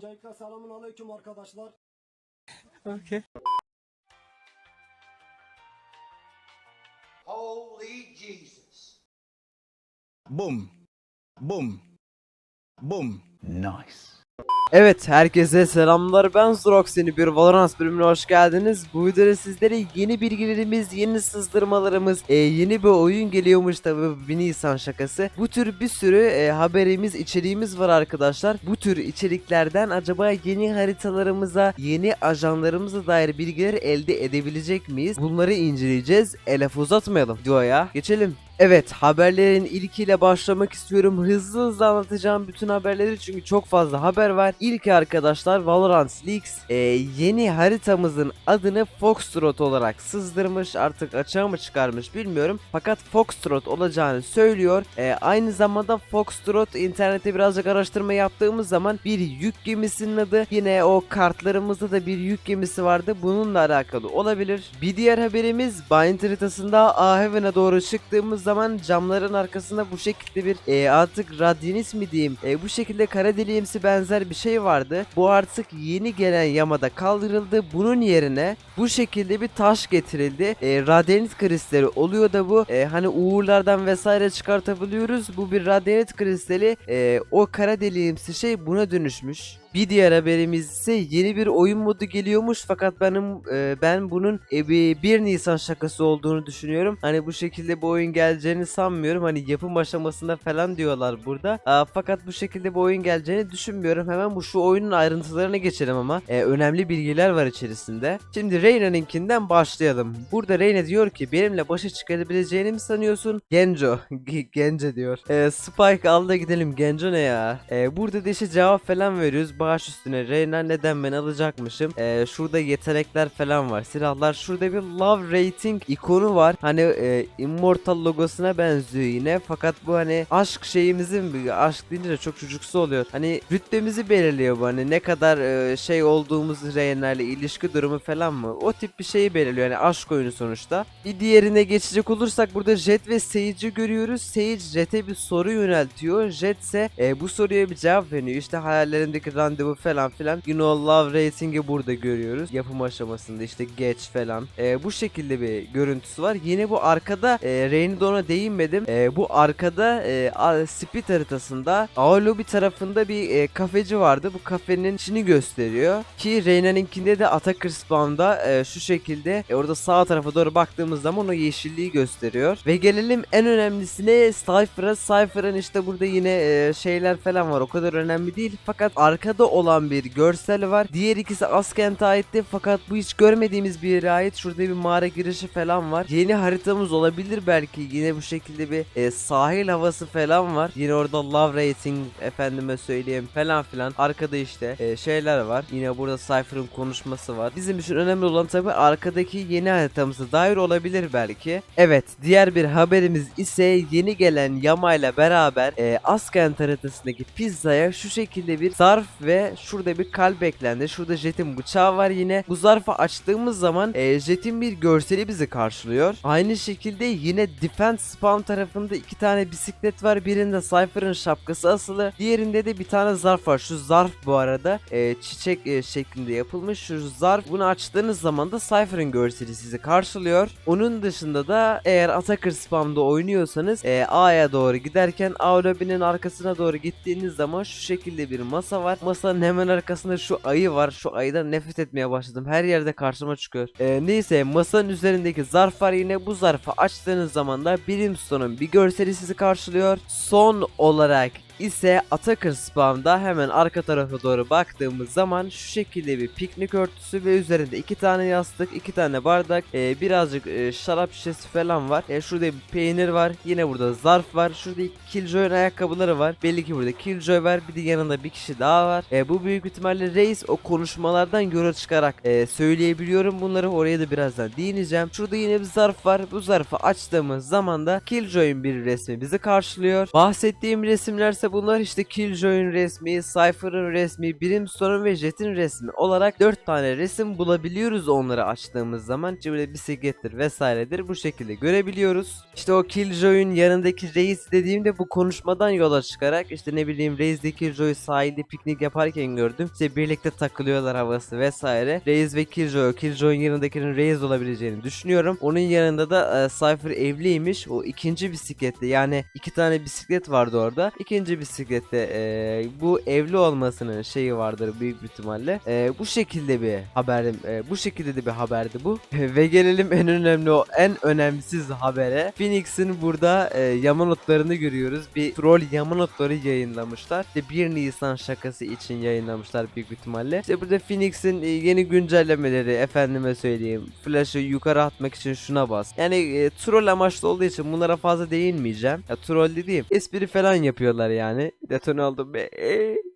Öncelikle selamun aleyküm arkadaşlar. Okay. Holy Jesus. Boom. Boom. Boom. Nice. Evet herkese selamlar ben Zrox yeni bir Valorant bölümüne hoş geldiniz. Bu videoda sizlere yeni bilgilerimiz, yeni sızdırmalarımız, e, yeni bir oyun geliyormuş tabi bir Nisan şakası. Bu tür bir sürü e, haberimiz, içeriğimiz var arkadaşlar. Bu tür içeriklerden acaba yeni haritalarımıza, yeni ajanlarımıza dair bilgiler elde edebilecek miyiz? Bunları inceleyeceğiz. E laf uzatmayalım videoya. Geçelim. Evet haberlerin ilkiyle başlamak istiyorum. Hızlı hızlı anlatacağım bütün haberleri çünkü çok fazla haber var. İlk arkadaşlar Valorant Leaks e, yeni haritamızın adını Foxtrot olarak sızdırmış. Artık açığa mı çıkarmış bilmiyorum. Fakat Foxtrot olacağını söylüyor. E, aynı zamanda Foxtrot internette birazcık araştırma yaptığımız zaman bir yük gemisinin adı. Yine o kartlarımızda da bir yük gemisi vardı. Bununla alakalı olabilir. Bir diğer haberimiz Bind haritasında A-Heaven'a doğru çıktığımız zaman camların arkasında bu şekilde bir e, artık radyanis mi diyeyim e, bu şekilde kara deliğimsi benzer bir şey vardı. Bu artık yeni gelen yamada kaldırıldı. Bunun yerine bu şekilde bir taş getirildi. E, radyanit kristali oluyor da bu. E, hani uğurlardan vesaire çıkartabiliyoruz. Bu bir radyanit kristali. E, o kara deliğimsi şey buna dönüşmüş. Bir diğer haberimiz ise yeni bir oyun modu geliyormuş fakat benim e, ben bunun e, bir 1 Nisan şakası olduğunu düşünüyorum. Hani bu şekilde bu oyun geleceğini sanmıyorum. Hani yapım aşamasında falan diyorlar burada. Aa, fakat bu şekilde bu oyun geleceğini düşünmüyorum. Hemen bu şu oyunun ayrıntılarına geçelim ama e, önemli bilgiler var içerisinde. Şimdi Reyna'nınkinden başlayalım. Burada Reyna diyor ki benimle başa çıkarabileceğini mi sanıyorsun? Genjo. G- Gence diyor. E, Spike al da gidelim. Genjo ne ya? E, burada da işte cevap falan veriyoruz. Bağış üstüne Reyna neden ben alacakmışım? E, şurada yetenekler falan var. Silahlar. Şurada bir love rating ikonu var. Hani e, Immortal logosuna benziyor yine. Fakat bu hani aşk şeyimizin bir aşk deyince de çok çocuksu oluyor. Hani rütbemizi belirliyor bu hani ne kadar e, şey olduğumuz Reyna ile ilişki durumu falan mı? O tip bir şeyi belirliyor. Yani aşk oyunu sonuçta. Bir diğerine geçecek olursak burada Jet ve Sage'i görüyoruz. Sage Jet'e bir soru yöneltiyor. Jet ise e, bu soruya bir cevap veriyor. İşte hayallerindeki randevu falan filan. You know love rating'i burada görüyoruz. Yapım aşamasında işte geç falan. E, bu şekilde bir görüntüsü var. Yine bu arkada e, Rain'i de ona değinmedim. E, bu arkada e, a- Split haritasında Aolobi tarafında bir e, kafeci vardı. Bu kafenin içini gösteriyor. Ki Reyna'nınkinde de Attacker Spawn'da e, şu şekilde e, orada sağ tarafa doğru baktığımız zaman o yeşilliği gösteriyor. Ve gelelim en önemlisine Cypher'a. Cypher'ın işte burada yine e, şeyler falan var. O kadar önemli değil. Fakat arkada olan bir görsel var. Diğer ikisi Askent'e aitti. Fakat bu hiç görmediğimiz bir yere ait. Şurada bir mağara girişi falan var. Yeni haritamız olabilir belki. Yine bu şekilde bir e, sahil havası falan var. Yine orada love rating efendime söyleyeyim falan filan. Arkada işte e, şeyler var. Yine burada Cypher'ın konuşması var. Bizim için önemli olan tabi arkadaki yeni haritamıza dair olabilir belki. Evet diğer bir haberimiz ise yeni gelen Yama ile beraber e, Askent haritasındaki pizzaya şu şekilde bir zarf ve şurada bir kalp eklendi. Şurada Jet'in bıçağı var yine. Bu zarfı açtığımız zaman e, Jet'in bir görseli bizi karşılıyor. Aynı şekilde yine Defense Spawn tarafında iki tane bisiklet var. Birinde Cypher'ın şapkası asılı. Diğerinde de bir tane zarf var. Şu zarf bu arada e, çiçek e, şeklinde yapılmış. Şu zarf bunu açtığınız zaman da Cypher'ın görseli sizi karşılıyor. Onun dışında da eğer Attacker Spawn'da oynuyorsanız e, A'ya doğru giderken A lobinin arkasına doğru gittiğiniz zaman şu şekilde bir masa var. Masanın hemen arkasında şu ayı var. Şu ayıdan nefret etmeye başladım. Her yerde karşıma çıkıyor. E, neyse masanın üzerindeki zarf var yine. Bu zarfı açtığınız zaman da Brimstone'un bir görseli sizi karşılıyor. Son olarak ise Attacker Spawn'da hemen arka tarafa doğru baktığımız zaman şu şekilde bir piknik örtüsü ve üzerinde iki tane yastık, iki tane bardak, e, birazcık e, şarap şişesi falan var. E, şurada bir peynir var. Yine burada zarf var. Şurada iki Killjoy'un ayakkabıları var. Belli ki burada Killjoy var. Bir de yanında bir kişi daha var. E, bu büyük ihtimalle reis o konuşmalardan yola çıkarak e, söyleyebiliyorum bunları. Oraya da birazdan değineceğim. Şurada yine bir zarf var. Bu zarfı açtığımız zaman da Killjoy'un bir resmi bizi karşılıyor. Bahsettiğim resimlerse Bunlar işte Killjoy'un resmi, Cypher'ın resmi, Brimstone'un ve Jet'in resmi olarak 4 tane resim bulabiliyoruz onları açtığımız zaman. İşte bisiklettir vesairedir bu şekilde görebiliyoruz. İşte o Killjoy'un yanındaki reis dediğimde bu konuşmadan yola çıkarak işte ne bileyim Reis ve Killjoy sahilde piknik yaparken gördüm. İşte birlikte takılıyorlar havası vesaire. Reis ve Killjoy, Killjoy'un yanındakinin Reis olabileceğini düşünüyorum. Onun yanında da e, Cypher evliymiş. O ikinci bisiklette yani iki tane bisiklet vardı orada. İkinci bisiklette e, bu evli olmasının şeyi vardır büyük bir ihtimalle. E, bu şekilde bir haberim, e, bu şekilde de bir haberdi bu. ve gelelim en önemli o en önemsiz habere. Phoenix'in burada e, yamanotlarını görüyoruz. Bir troll yamanotları yayınlamışlar. İşte 1 Nisan şakası için yayınlamışlar büyük bir ihtimalle. İşte burada Phoenix'in yeni güncellemeleri efendime söyleyeyim. Flash'ı yukarı atmak için şuna bas. Yani e, troll amaçlı olduğu için bunlara fazla değinmeyeceğim. Ya troll dediğim espri falan yapıyorlar yani. Detone oldum be.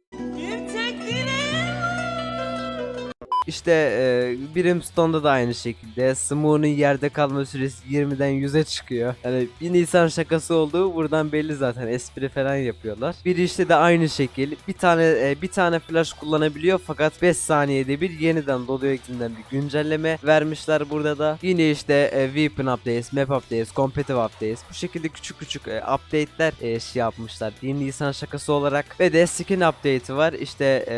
İşte e, Brimstone'da da aynı şekilde Smooth'un yerde kalma süresi 20'den 100'e çıkıyor. Yani bir Nisan şakası olduğu buradan belli zaten espri falan yapıyorlar. Bir işte de aynı şekil bir tane e, bir tane flash kullanabiliyor fakat 5 saniyede bir yeniden doluyor ikisinden bir güncelleme vermişler burada da. Yine işte e, weapon updates, map updates, competitive updates bu şekilde küçük küçük e, update'ler e, şey yapmışlar. 1 Nisan şakası olarak ve de skin update'i var. İşte e,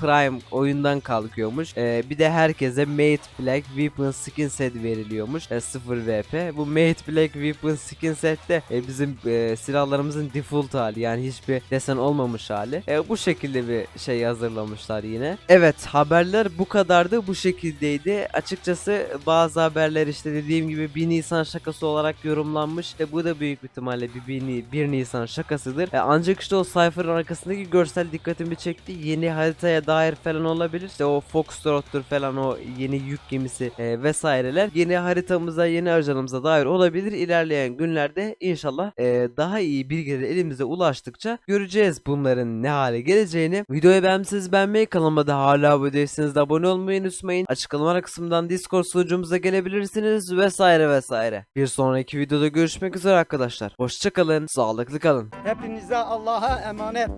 Prime oyundan kalkıyormuş. E, bir de herkese Mate Black Weapon Skin Set veriliyormuş. E, 0 VP. Bu Mate Black Weapon Skin Set de e, bizim e, silahlarımızın default hali. Yani hiçbir desen olmamış hali. E, bu şekilde bir şey hazırlamışlar yine. Evet haberler bu kadardı. Bu şekildeydi. Açıkçası bazı haberler işte dediğim gibi 1 Nisan şakası olarak yorumlanmış. E, bu da büyük ihtimalle bir 1, 1 Nisan şakasıdır. E, ancak işte o Cypher'ın arkasındaki görsel dikkatimi çekti. Yeni haritaya dair falan olabilir. İşte o Foxtrot'tur falan o yeni yük gemisi e, vesaireler. Yeni haritamıza, yeni ajanımıza dair olabilir. İlerleyen günlerde inşallah e, daha iyi bilgileri elimize ulaştıkça göreceğiz bunların ne hale geleceğini. Videoyu beğenmişsiniz beğenmeyi, kanalıma da hala abone değilseniz de abone olmayı unutmayın. Açıklamalar kısmından Discord sunucumuza gelebilirsiniz vesaire vesaire. Bir sonraki videoda görüşmek üzere arkadaşlar. Hoşçakalın, sağlıklı kalın. Hepinize Allah'a emanet.